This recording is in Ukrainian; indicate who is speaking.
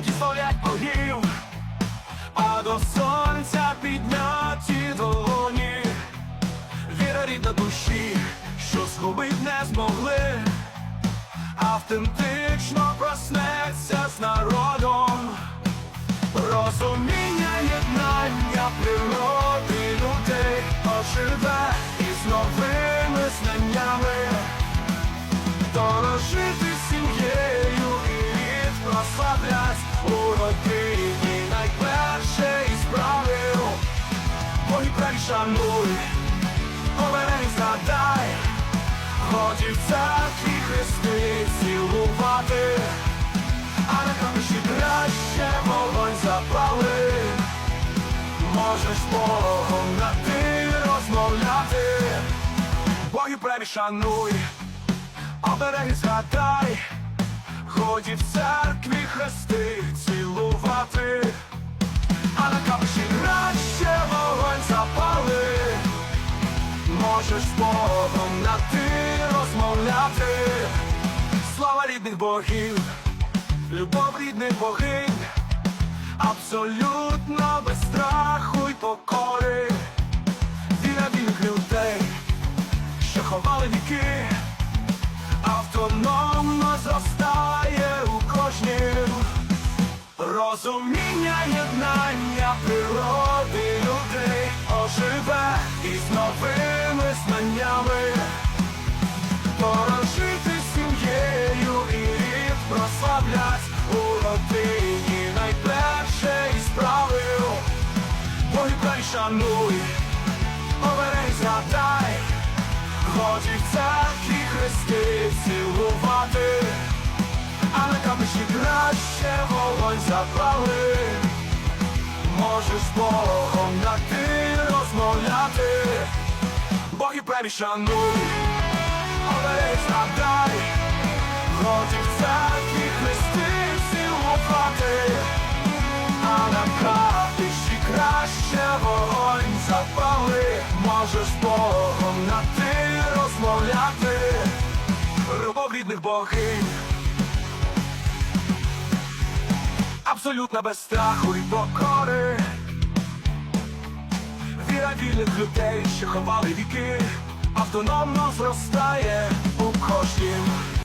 Speaker 1: люди стоять богів, а до сонця підняті долоні, віра рідна душі, що згубить не змогли, автентично проснеться з народом, розуміння єднання природи людей оживе із новими знаннями. Дорожити шануй, обережь згадай Годі в церкві хрести цілувати. А на каміші краще вогонь запали. Можеш Богом на ти розмовляти. Боги праві шануй Обереги згадай, годі в церкві хрести цілувати, а на капші краще можеш з Богом на ти розмовляти, слава рідних богів, любов рідних богинь, абсолютно без страху й покори, віра вільних людей, що ховали віки автономно зростає у кожнім Розуміння єднання природи людей оживе новими знаннями Дорожити сім'єю і прославлять. У родині правил. Бой край шануй, обережь згадай. Годі в церкві хрести цілувати, а на каміші краще вогонь запали. Можеш Богом на ти розмовляти, Боги праві шануй, капіші краще вогонь запали, можеш з Богом на ти розмовляти, любов рідних богинь, абсолютно без страху й покори, віра вільних людей, що ховали віки, автономно зростає у кожнім.